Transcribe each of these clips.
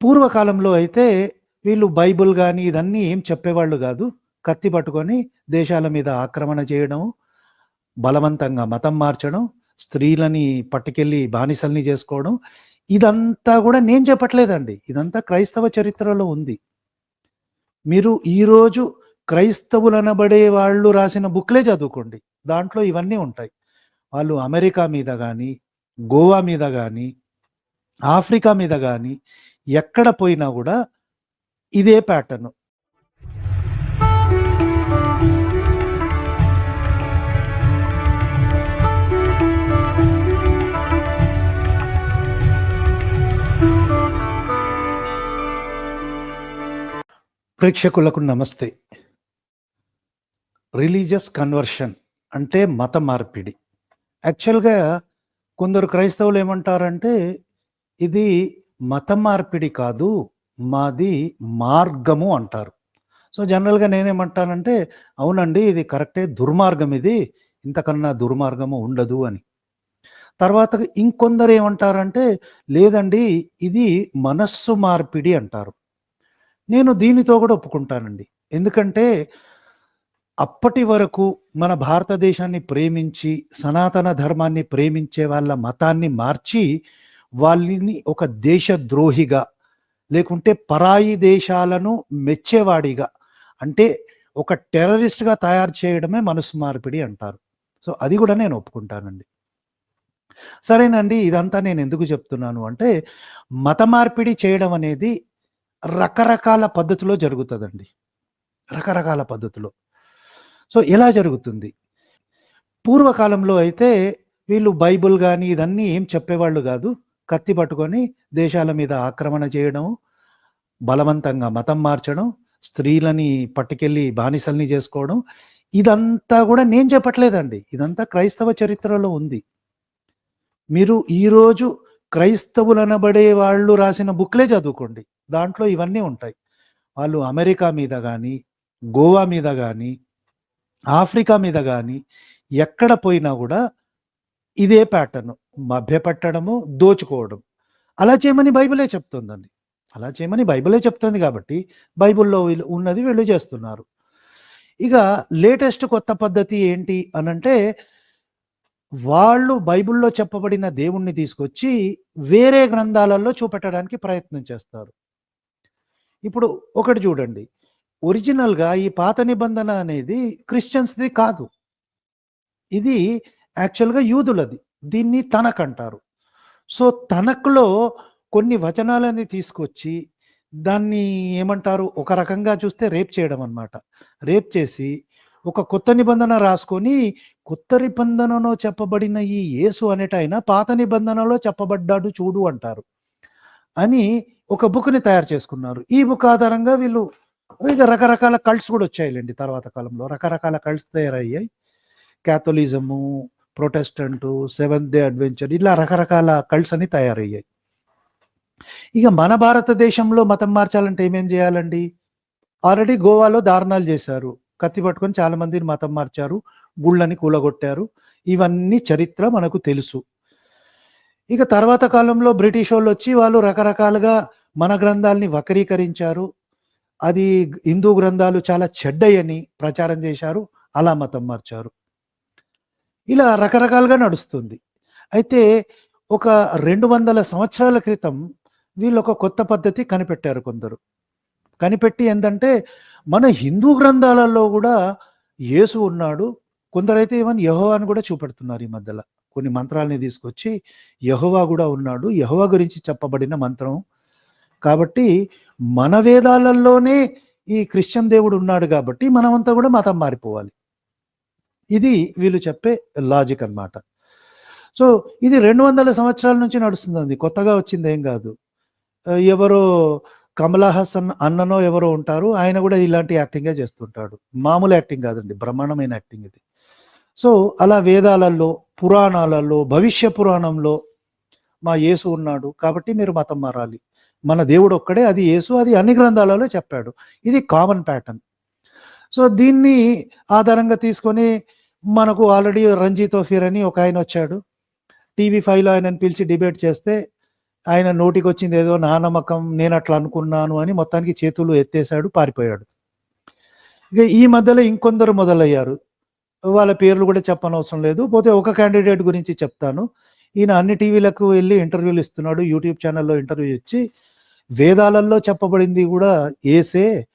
పూర్వకాలంలో అయితే వీళ్ళు బైబుల్ కానీ ఇదన్నీ ఏం చెప్పేవాళ్ళు కాదు కత్తి పట్టుకొని దేశాల మీద ఆక్రమణ చేయడం, బలవంతంగా మతం మార్చడం, స్త్రీలని పట్టుకెళ్ళి బానిసల్ని చేసుకోవడం. ఇదంతా కూడా నేను చెప్పట్లేదండి. ఇదంతా క్రైస్తవ చరిత్రలో ఉంది. మీరు ఈరోజు క్రైస్తవులనబడే వాళ్ళు రాసిన బుక్‌లే చదువుకోండి. దాంట్లో ఇవన్నీ ఉంటాయి. వాళ్ళు అమెరికా మీద కానీ గోవా మీద కానీ ఆఫ్రికా మీద కానీ ఎక్కడ పోయినా కూడా ఇదే ప్యాటర్న్. ప్రేక్షకులకు నమస్తే. రిలీజియస్ కన్వర్షన్ అంటే మత మార్పిడి. యాక్చువల్‌గా కొందరు క్రైస్తవులు ఏమంటారంటే, ఇది మత మార్పిడి కాదు. మాది మార్గము అంటారు. సో, జనరల్‌గా నేనేమంటానంటే, అవునండి ఇది కరెక్టే దుర్మార్గం ఇది. ఇంతకన్నా దుర్మార్గము ఉండదు అని. తర్వాత ఇంకొందరు ఏమంటారంటే, లేదండి ఇది మనస్సు మార్పిడి అంటారు. నేను దీనితో కూడా ఒప్పుకుంటానండి. ఎందుకంటే, అప్పటి వరకు మన భారతదేశాన్ని ప్రేమించి, సనాతన ధర్మాన్ని ప్రేమించే వాళ్ళ మతాన్ని మార్చి, వాళ్ళని ఒక దేశద్రోహిగా, లేకుంటే పరాయి దేశాలను మెచ్చేవాడిగా, అంటే ఒక టెర్రరిస్ట్‌గా తయారు చేయడమే మనసు మార్పిడి అంటారు. సో, అది కూడా నేను ఒప్పుకుంటానండి. సరేనండి. ఇదంతా నేను ఎందుకు చెప్తున్నాను అంటే, మత మార్పిడి చేయడం అనేది రకరకాల పద్ధతిలో జరుగుతుందండి రకరకాల పద్ధతిలో. సో, ఎలా జరుగుతుంది? పూర్వకాలంలో అయితే వీళ్ళు బైబుల్ కానీ ఇదన్నీ ఏం చెప్పేవాళ్ళు కాదు కత్తి పట్టుకొని దేశాల మీద ఆక్రమణ చేయడం, బలవంతంగా మతం మార్చడం, స్త్రీలని పట్టుకెళ్ళి బానిసల్ని చేసుకోవడం. ఇదంతా కూడా నేను చెప్పట్లేదండి. ఇదంతా క్రైస్తవ చరిత్రలో ఉంది. మీరు ఈరోజు క్రైస్తవులనబడే వాళ్ళు రాసిన బుక్‌లే చదువుకోండి. దాంట్లో ఇవన్నీ ఉంటాయి. వాళ్ళు అమెరికా మీద కానీ గోవా మీద కానీ ఆఫ్రికా మీద కానీ ఎక్కడ పోయినా కూడా ఇదే ప్యాటర్న్. మభ్యపట్టడము దోచుకోవడం. అలా చేయమని బైబిలే చెప్తుందండి. అలా చేయమని బైబిలే చెప్తుంది కాబట్టి బైబిల్‌లో వీళ్ళు ఉన్నది వీళ్ళు చేస్తున్నారు. ఇక లేటెస్ట్ కొత్త పద్ధతి ఏంటి అనంటే, వాళ్ళు బైబిల్‌లో చెప్పబడిన దేవుణ్ణి తీసుకొచ్చి వేరే గ్రంథాలలో చూపెట్టడానికి ప్రయత్నం చేస్తారు. ఇప్పుడు ఒకటి చూడండి. ఒరిజినల్‌గా ఈ పాత నిబంధన అనేది క్రిస్టియన్స్‌ది కాదు. ఇది యాక్చువల్‌గా యూదులది. దీన్ని తనక్ అంటారు. సో, తనకులో కొన్ని వచనాలని తీసుకొచ్చి, దాన్ని ఏమంటారు? ఒక రకంగా చూస్తే రేప్ చేయడం అన్నమాట. రేప్ చేసి, ఒక కొత్త నిబంధన రాసుకొని, కొత్త నిబంధనలో చెప్పబడిన ఈ యేసు అనేట ఆయన పాత నిబంధనలో చెప్పబడ్డాడు చూడు అంటారు. అని ఒక బుక్‌ని తయారు చేసుకున్నారు. ఈ బుక్ ఆధారంగా వీళ్ళు ఇక రకరకాల కల్ట్స్ కూడా వచ్చాయిలేండి తర్వాత కాలంలో. రకరకాల కల్ట్స్ తయారయ్యాయి. Catholicism, Protestant, seventh day adventure ఇలా రకరకాల కల్ట్స్ అన్ని తయారయ్యాయి. ఇక మన భారతదేశంలో మతం మార్చాలంటే ఏమేం చేయాలండి ఆల్రెడీ గోవాలో దారుణాలు చేశారు కత్తి పట్టుకొని చాలా మందిని మతం మార్చారు. గుళ్ళని కూలగొట్టారు. ఇవన్నీ చరిత్ర మనకు తెలుసు. ఇక తర్వాత కాలంలో బ్రిటిష్ వాళ్ళు వచ్చి వాళ్ళు రకరకాలుగా మన గ్రంథాల్ని వక్రీకరించారు. అది హిందూ గ్రంథాలు చాలా చెడ్డయని ప్రచారం చేశారు. అలా మతం మార్చారు. ఇలా రకరకాలుగా నడుస్తుంది. అయితే ఒక 200 సంవత్సరాల క్రితం వీళ్ళు ఒక కొత్త పద్ధతి కనిపెట్టారు కొందరు. కనిపెట్టి ఏంటంటే మన హిందూ గ్రంథాలలో కూడా యేసు ఉన్నాడు. కొందరైతే వన్ యహోవా అని కూడా చూపెడుతున్నారు ఈ మధ్యలో కొన్ని మంత్రాలని తీసుకొచ్చి యహోవా కూడా ఉన్నాడు. యహోవా గురించి చెప్పబడిన మంత్రం. కాబట్టి మన వేదాలలోనే ఈ క్రిస్టియన్ దేవుడు ఉన్నాడు కాబట్టి మనమంతా కూడా మతం మారిపోవాలి. ఇది వీళ్ళు చెప్పే లాజిక్ అన్నమాట. సో, ఇది 200 సంవత్సరాల నుంచి నడుస్తుంది కొత్తగా వచ్చిందేం ఏం కాదు ఎవరో కమలా హాసన్ అన్ననో ఎవరో ఉంటారు. ఆయన కూడా ఇలాంటి యాక్టింగే చేస్తుంటాడు. మామూలు యాక్టింగ్ కాదండి బ్రహ్మాండమైన యాక్టింగ్ ఇది. సో, అలా వేదాలలో, పురాణాలలో, భవిష్య పురాణంలో మా యేసు ఉన్నాడు. కాబట్టి మీరు మతం మారాలి. మన దేవుడు ఒక్కడే అది యేసు. అది అన్ని గ్రంథాలలో చెప్పాడు. ఇది కామన్ ప్యాటర్న్. సో, దీన్ని ఆధారంగా తీసుకొని మనకు ఆల్రెడీ రంజీత్ తోఫీర్ అని ఒక ఆయన వచ్చాడు. టీవీ ఫైవ్లో ఆయనను పిలిచి డిబేట్ చేస్తే ఆయన నోటికొచ్చింది ఏదో నా నమ్మకం నేను అట్లా అనుకున్నాను అని మొత్తానికి చేతులు ఎత్తేసాడు పారిపోయాడు. ఇక ఈ మధ్యలో ఇంకొందరు మొదలయ్యారు. వాళ్ళ పేర్లు కూడా చెప్పనవసరం లేదు. పోతే ఒక క్యాండిడేట్ గురించి చెప్తాను. ఈయన అన్ని టీవీలకు వెళ్ళి ఇంటర్వ్యూలు ఇస్తున్నాడు యూట్యూబ్ ఛానల్లో ఇంటర్వ్యూ ఇచ్చి వేదాలలో చెప్పబడింది కూడా ఏసే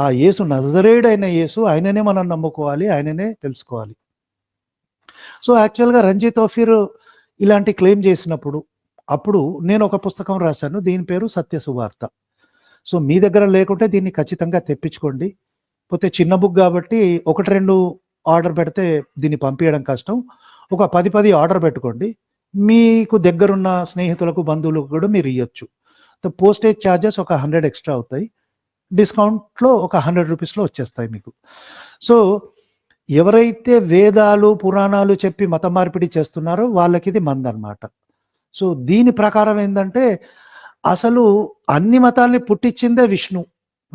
ఆ యేసు నజరేడైన యేసు ఆయననే మనం నమ్ముకోవాలి ఆయననే తెలుసుకోవాలి. సో యాక్చువల్గా రంజిత్ ఓఫీర్ ఇలాంటి క్లెయిమ్ చేసినప్పుడు అప్పుడు నేను ఒక పుస్తకం రాశాను దీని పేరు సత్య సువార్త. సో మీ దగ్గర లేకుంటే దీన్ని ఖచ్చితంగా తెప్పించుకోండి. పోతే చిన్న బుక్ కాబట్టి ఒకటి రెండు ఆర్డర్ పెడితే దీన్ని పంపించడం కష్టం. ఒక పది పది ఆర్డర్ పెట్టుకోండి. మీకు దగ్గరున్న స్నేహితులకు బంధువులకు కూడా మీరు ఇవ్వచ్చు పోస్టేజ్ ఛార్జెస్ ఒక హండ్రెడ్ ఎక్స్ట్రా అవుతాయి. డిస్కౌంట్లో ఒక హండ్రెడ్ రూపీస్లో వచ్చేస్తాయి మీకు. సో ఎవరైతే వేదాలు పురాణాలు చెప్పి మత మార్పిడి చేస్తున్నారో వాళ్ళకి ఇది మందనమాట సో దీని ప్రకారం ఏంటంటే అసలు అన్ని మతాల్ని పుట్టించిందే విష్ణు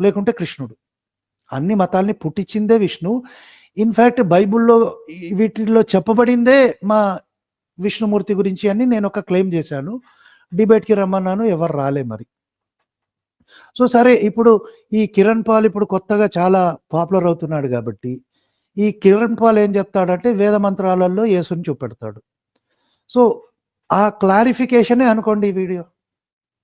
లేకుంటే కృష్ణుడు. అన్ని మతాల్ని పుట్టించిందే విష్ణు. ఇన్ఫ్యాక్ట్ బైబిల్లో వీటిల్లో చెప్పబడిందే మా విష్ణుమూర్తి గురించి అని నేను ఒక క్లెయిమ్ చేశాను. డిబేట్కి రమ్మన్నాను ఎవరు రాలే మరి. సో సరే ఇప్పుడు ఈ కిరణ్ పాల్ ఇప్పుడు కొత్తగా చాలా పాపులర్ అవుతున్నాడు కాబట్టి ఈ కిరణ్ పాల్ ఏం చెప్తాడంటే వేద మంత్రాలలో యేసుని చూపెడతాడు. సో ఆ క్లారిఫికేషనే అనుకోండి ఈ వీడియో.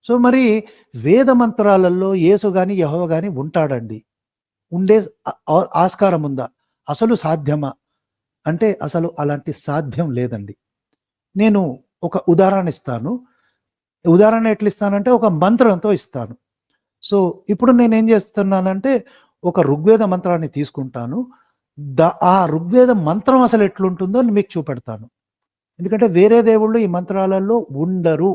సో మరి వేద మంత్రాలలో యేసు కానీ యహో కానీ ఉంటాడండి. ఉండే ఆస్కారం ఉందా? అసలు సాధ్యమా? అంటే అసలు అలాంటి సాధ్యం లేదండి. నేను ఒక ఉదాహరణ ఇస్తాను. ఉదాహరణ ఎట్లా ఇస్తానంటే ఒక మంత్రంతో ఇస్తాను. సో ఇప్పుడు నేను ఏం చేస్తున్నానంటే ఒక ఋగ్వేద మంత్రాన్ని తీసుకుంటాను. ద ఆ ఋగ్వేద మంత్రం అసలు ఎట్లుంటుందో మీకు చూపెడతాను. ఎందుకంటే వేరే దేవుళ్ళు ఈ మంత్రాలలో ఉండరు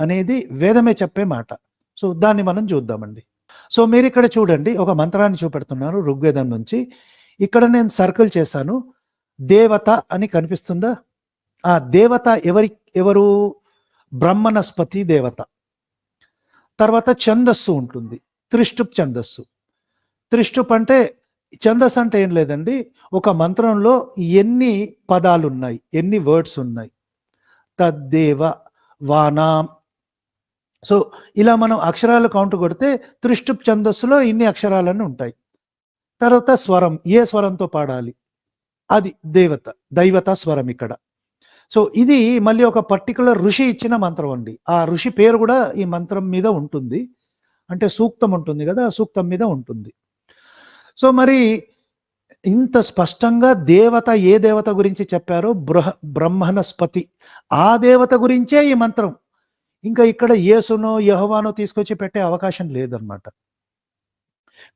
అనేది వేదమే చెప్పే మాట. సో దాన్ని మనం చూద్దామండి. సో మీరు ఇక్కడ చూడండి ఒక మంత్రాన్ని చూపెడుతున్నారు ఋగ్వేదం నుంచి. ఇక్కడ నేను సర్కిల్ చేశాను. దేవత అని కనిపిస్తుందా? ఆ దేవత ఎవరి ఎవరు? బ్రహ్మనస్పతి దేవత. తర్వాత ఛందస్సు ఉంటుంది. త్రిష్టుప్ ఛందస్సు. త్రిష్టుప్ అంటే ఛందస్సు అంటే ఏం లేదండి. ఒక మంత్రంలో ఎన్ని పదాలు ఉన్నాయి ఎన్ని వర్డ్స్ ఉన్నాయి. తద్దేవ వానాం. సో ఇలా మనం అక్షరాలు కౌంట్ కొడితే త్రిష్టుప్ ఛందస్సులో ఇన్ని అక్షరాలన్నీ ఉంటాయి. తర్వాత స్వరం ఏ స్వరంతో పాడాలి? అది దేవత దైవత స్వరం ఇక్కడ. సో ఇది మళ్ళీ ఒక పర్టికులర్ ఋషి ఇచ్చిన మంత్రం అండి. ఆ ఋషి పేరు కూడా ఈ మంత్రం మీద ఉంటుంది. అంటే సూక్తం ఉంటుంది కదా ఆ సూక్తం మీద ఉంటుంది. సో మరి ఇంత స్పష్టంగా దేవత ఏ దేవత గురించి చెప్పారో? బృహ బ్రహ్మణస్పతి. ఆ దేవత గురించే ఈ మంత్రం. ఇంకా ఇక్కడ యేసునో యహోవానో తీసుకొచ్చి పెట్టే అవకాశం లేదన్నమాట.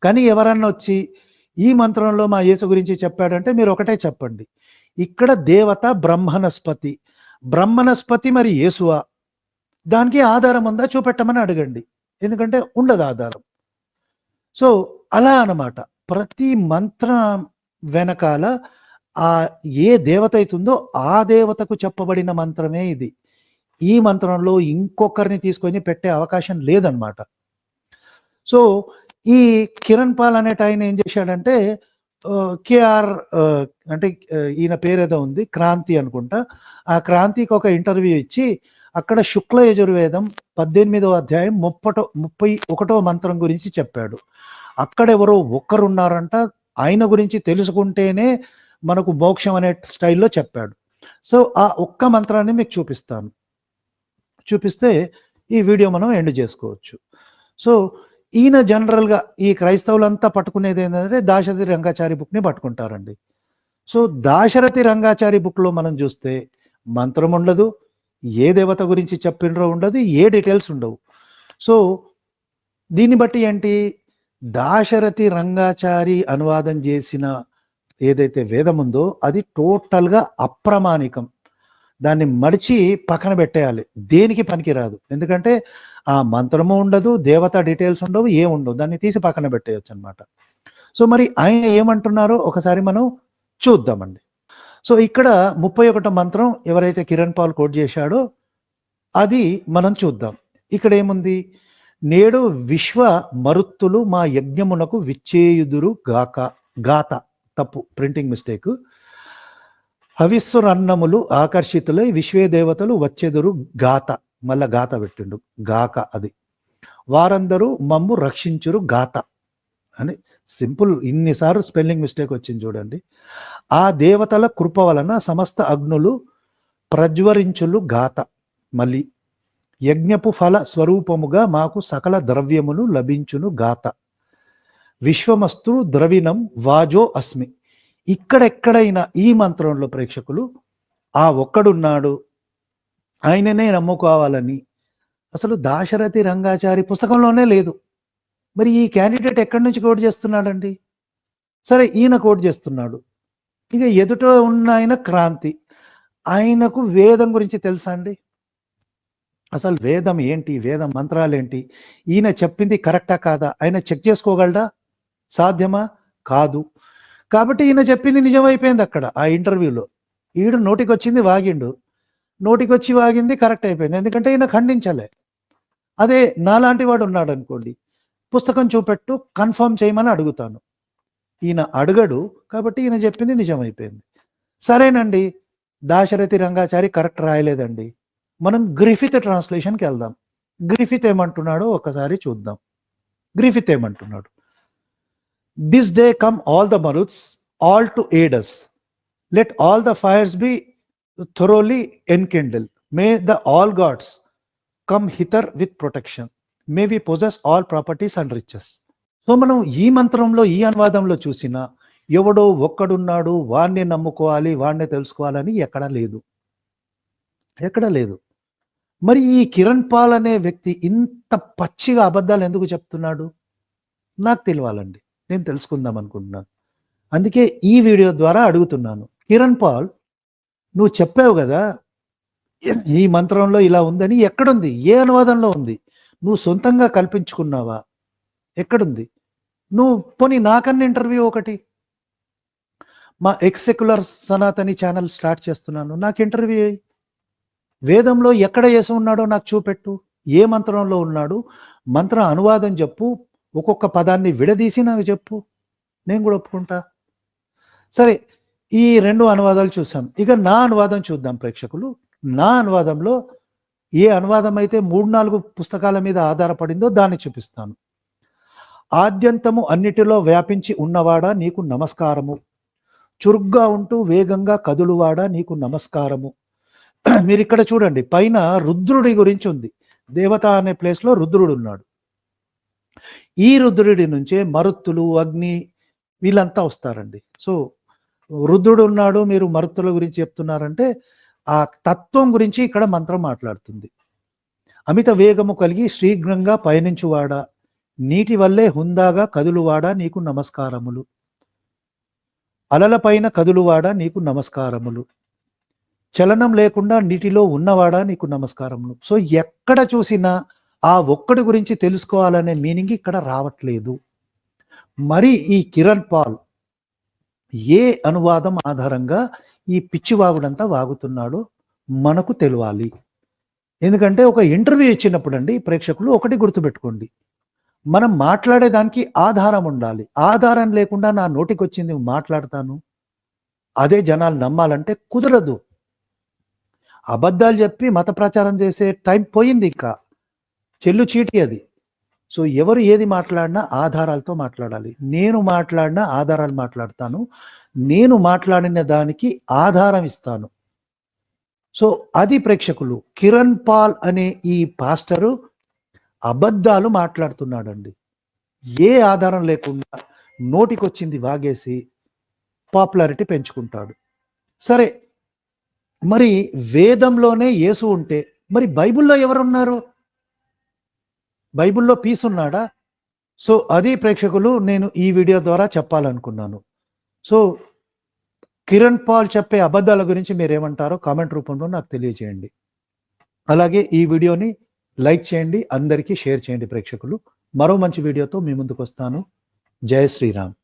కానీ ఎవరన్నా వచ్చి ఈ మంత్రంలో మా యేసు గురించి చెప్పాడంటే మీరు ఒకటే చెప్పండి. ఇక్కడ దేవత బ్రహ్మనస్పతి. బ్రహ్మనస్పతి మరి యేసువా? దానికి ఆధారం ఉందా? చూపెట్టమని అడగండి. ఎందుకంటే ఉండదు ఆధారం. సో అలా అన్నమాట. ప్రతి మంత్రం వెనకాల ఆ ఏ దేవత అవుతుందో ఆ దేవతకు చెప్పబడిన మంత్రమే ఇది. ఈ మంత్రంలో ఇంకొకరిని తీసుకొని పెట్టే అవకాశం లేదనమాట సో ఈ కిరణ్ పాల్ అనేట ఆయన ఏం చేశాడంటే కేఆర్ అంటే ఈయన పేరు ఏదో ఉంది క్రాంతి అనుకుంటా. ఆ క్రాంతికి ఒక ఇంటర్వ్యూ ఇచ్చి అక్కడ శుక్ల యజుర్వేదం పద్దెనిమిదవ అధ్యాయం ముప్పటో ముప్పై ఒకటో మంత్రం గురించి చెప్పాడు. అక్కడ ఎవరో ఒక్కరు ఉన్నారంట ఆయన గురించి తెలుసుకుంటేనే మనకు మోక్షం అనే స్టైల్లో చెప్పాడు. సో ఆ ఒక్క మంత్రాన్ని మీకు చూపిస్తాను. చూపిస్తే ఈ వీడియో మనం ఎండ్ చేసుకోవచ్చు. సో ఈయన జనరల్గా ఈ క్రైస్తవులంతా పట్టుకునేది ఏంటంటే దాశరథి రంగాచారి బుక్ని పట్టుకుంటారండి. సో దాశరథి రంగాచారి బుక్లో మనం చూస్తే మంత్రం ఉండదు ఏ దేవత గురించి చెప్పిండ్రో ఉండదు ఏ డీటెయిల్స్ ఉండవు. సో దీన్ని బట్టి ఏంటి? దాశరథి రంగాచారి అనువాదం చేసిన ఏదైతే వేదం ఉందో అది టోటల్గా అప్రమాణికం. దాన్ని మడిచి పక్కన పెట్టేయాలి. దేనికి పనికిరాదు. ఎందుకంటే ఆ మంత్రము ఉండదు దేవత డీటెయిల్స్ ఉండవు ఏ ఉండవు. దాన్ని తీసి పక్కన పెట్టేయచ్చు అనమాట సో మరి ఆయన ఏమంటున్నారో ఒకసారి మనం చూద్దామండి. సో ఇక్కడ ముప్పై ఒకటో మంత్రం ఎవరైతే కిరణ్ పాల్ కోట్ చేశాడో అది మనం చూద్దాం. ఇక్కడ ఏముంది? నేడు విశ్వ మరుత్తులు మా యజ్ఞమునకు విచ్చేయుదురు గాక గాత. తప్పు ప్రింటింగ్ మిస్టేక్. హవిస్వరన్నములు ఆకర్షితులై విశ్వే దేవతలు వచ్చెదురు గాత. మళ్ళా గాత పెట్టిండు. గాక అది. వారందరూ మమ్ము రక్షించురు గాత. అని సింపుల్ ఇన్నిసార్లు స్పెల్లింగ్ మిస్టేక్ వచ్చింది చూడండి. ఆ దేవతల కృప వలన సమస్త అగ్నులు ప్రజ్వరించులు గాత. మళ్ళీ యజ్ఞపు ఫల స్వరూపముగా మాకు సకల ద్రవ్యములు లభించును గాత. విశ్వమస్తు ద్రవిణం వాజో అస్మి. ఇక్కడెక్కడైనా ఈ మంత్రంలో ప్రేక్షకులు ఆ ఒక్కడున్నాడు ఆయననే నమ్ముకోవాలని. అసలు దాశరథి రంగాచారి పుస్తకంలోనే లేదు. మరి ఈ క్యాండిడేట్ ఎక్కడి నుంచి కోట్ చేస్తున్నాడండి? సరే ఈయన కోట్ చేస్తున్నాడు. ఇక ఎదుట ఉన్న ఆయన క్రాంతి. ఆయనకు వేదం గురించి తెలుసా అండి? అసలు వేదం ఏంటి? వేదం మంత్రాలు ఏంటి? ఈయన చెప్పింది కరెక్టా కాదా? ఆయన చెక్ చేసుకోగలడా? సాధ్యమా? కాదు. కాబట్టి ఈయన చెప్పింది నిజమైపోయింది అక్కడ ఆ ఇంటర్వ్యూలో. ఈడు నోటికి వచ్చింది వాగిండు. నోటికి వచ్చి వాగింది కరెక్ట్ అయిపోయింది. ఎందుకంటే ఈయన ఖండించలే. అదే నాలాంటి వాడు ఉన్నాడు అనుకోండి పుస్తకం చూపెట్టు కన్ఫర్మ్ చేయమని అడుగుతాను. ఈయన అడగడు కాబట్టి ఈయన చెప్పింది నిజమైపోయింది. సరేనండి దాశరథి రంగాచారి కరెక్ట్ రాయలేదండి. మనం గ్రిఫిత్ ట్రాన్స్లేషన్కి వెళ్దాం. గ్రిఫిత్ ఏమంటున్నాడో ఒకసారి చూద్దాం. గ్రిఫిత్ ఏమంటున్నాడు? This day come all the Maruts all to aid us let all the fires be thoroughly enkindle. May the all gods come hither with protection may we possess all properties and riches so మనం ఈ మంత్రంలో ఈ అనువాదంలో చూసినా ఎవడో ఒక్కడున్నాడు వాణ్ణి నమ్ముకోవాలి వాణ్ణి తెలుసుకోవాలని ఎక్కడా లేదు. ఎక్కడా లేదు. మరి ఈ కిరణ్ పాల్ అనే వ్యక్తి ఇంత పచ్చిగా అబద్ధాలు ఎందుకు చెప్తున్నాడు? నాకు తెలియాలండి నేను తెలుసుకుందాం అనుకుంటున్నాను. అందుకే ఈ వీడియో ద్వారా అడుగుతున్నాను. కిరణ్ పాల్ నువ్వు చెప్పావు కదా ఈ మంత్రంలో ఇలా ఉందని ఎక్కడుంది? ఏ అనువాదంలో ఉంది? నువ్వు సొంతంగా కల్పించుకున్నావా? ఎక్కడుంది? నువ్వు పోనీ నాకన్నా ఇంటర్వ్యూ ఒకటి. మా ఎక్సెక్యులర్ సనాతని ఛానల్ స్టార్ట్ చేస్తున్నాను. నాకు ఇంటర్వ్యూ అయ్యి వేదంలో ఎక్కడ వేసి ఉన్నాడో నాకు చూపెట్టు. ఏ మంత్రంలో ఉన్నాడు? మంత్రం అనువాదం చెప్పు. ఒక్కొక్క పదాన్ని విడదీసి నాకు చెప్పు. నేను కూడా ఒప్పుకుంటా. సరే ఈ రెండు అనువాదాలు చూసాం ఇక నా అనువాదం చూద్దాం ప్రేక్షకులు. నా అనువాదంలో ఏ అనువాదం అయితే మూడు నాలుగు పుస్తకాల మీద ఆధారపడిందో దాన్ని చూపిస్తాను. ఆద్యంతము అన్నిటిలో వ్యాపించి ఉన్నవాడా నీకు నమస్కారము. చురుగ్గా ఉంటూ వేగంగా కదులువాడా నీకు నమస్కారము. మీరు ఇక్కడ చూడండి పైన రుద్రుడి గురించి ఉంది. దేవత అనే ప్లేస్లో రుద్రుడు ఉన్నాడు. ఈ రుద్రుడి నుంచే మరుత్తులు అగ్ని వీళ్ళంతా వస్తారండి. సో వృద్ధుడు ఉన్నాడు మీరు మరుత్తుల గురించి చెప్తున్నారంటే ఆ తత్వం గురించి ఇక్కడ మంత్రం మాట్లాడుతుంది. అమిత వేగము కలిగి శీఘ్రంగా పయనించువాడా నీటి వల్లే హుందాగా కదులువాడా నీకు నమస్కారములు. అలలపైన కదులువాడా నీకు నమస్కారములు. చలనం లేకుండా నీటిలో ఉన్నవాడా నీకు నమస్కారములు. సో ఎక్కడ చూసినా ఆ ఒక్కడి గురించి తెలుసుకోవాలనే మీనింగ్ ఇక్కడ రావట్లేదు. మరి ఈ కిరణ్ పాల్ ఏ అనువాదం ఆధారంగా ఈ పిచ్చివాగుడంతా వాగుతున్నాడో మనకు తెలియాలి ఎందుకంటే ఒక ఇంటర్వ్యూ ఇచ్చినప్పుడు అండి ప్రేక్షకులు ఒకటి గుర్తుపెట్టుకోండి. మనం మాట్లాడేదానికి ఆధారం ఉండాలి. ఆధారం లేకుండా నా నోటికి వచ్చింది మాట్లాడతాను. అదే జనాలు నమ్మాలంటే కుదరదు. అబద్ధాలు చెప్పి మత ప్రచారం చేసే టైం పోయింది ఇంకా. చెల్లు చీటి అది. సో ఎవరు ఏది మాట్లాడినా ఆధారాలతో మాట్లాడాలి. నేను మాట్లాడినా ఆధారాలు మాట్లాడతాను. నేను మాట్లాడిన దానికి ఆధారం ఇస్తాను. సో అది ప్రేక్షకులు. కిరణ్ పాల్ అనే ఈ పాస్టరు అబద్ధాలు మాట్లాడుతున్నాడండి. ఏ ఆధారం లేకుండా నోటికొచ్చింది వాగేసి పాపులారిటీ పెంచుకుంటాడు. సరే మరి వేదంలోనే యేసు ఉంటే మరి బైబిల్లో ఎవరున్నారు? బైబిల్లో పీస్ ఉన్నాడా? సో అది ప్రేక్షకులు నేను ఈ వీడియో ద్వారా చెప్పాలనుకున్నాను. సో కిరణ్ పాల్ చెప్పే అబద్ధాల గురించి మీరు ఏమంటారో కామెంట్ రూపంలో నాకు తెలియజేయండి. అలాగే ఈ వీడియోని లైక్ చేయండి అందరికీ షేర్ చేయండి ప్రేక్షకులు. మరో మంచి వీడియోతో మీ ముందుకు వస్తాను. జయ శ్రీరామ్.